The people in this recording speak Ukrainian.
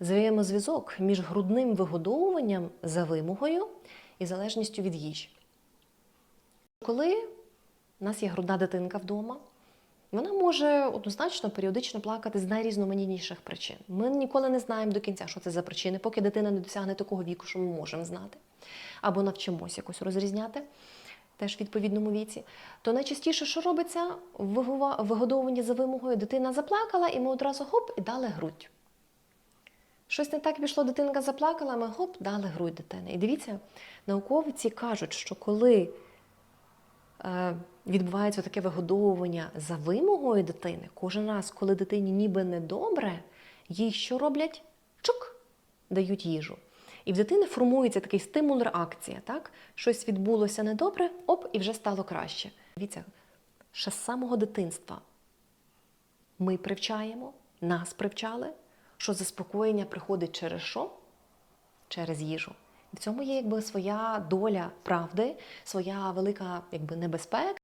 взаємозв'язок між грудним вигодовуванням за вимогою і залежністю від їжі. Коли у нас є грудна дитинка вдома, вона може однозначно періодично плакати з найрізноманітніших причин. Ми ніколи не знаємо до кінця, що це за причини, поки дитина не досягне такого віку, що ми можемо знати, або навчимося якось розрізняти. Теж в відповідному віці, то найчастіше, що робиться в вигодовуванні за вимогою, дитина заплакала, і ми одразу хоп і дали грудь. Щось не так пішло, дитинка заплакала, ми хоп, дали грудь дитини. І дивіться, науковці кажуть, що коли е, відбувається таке вигодовування за вимогою дитини, кожен раз, коли дитині ніби недобре, їй що роблять? Чук! Дають їжу. І в дитини формується такий стимул реакція, так? Щось відбулося недобре, оп, і вже стало краще. Дивіться, ще з самого дитинства ми привчаємо, нас привчали, що заспокоєння приходить через що? Через їжу. І в цьому є якби своя доля правди, своя велика якби, небезпека.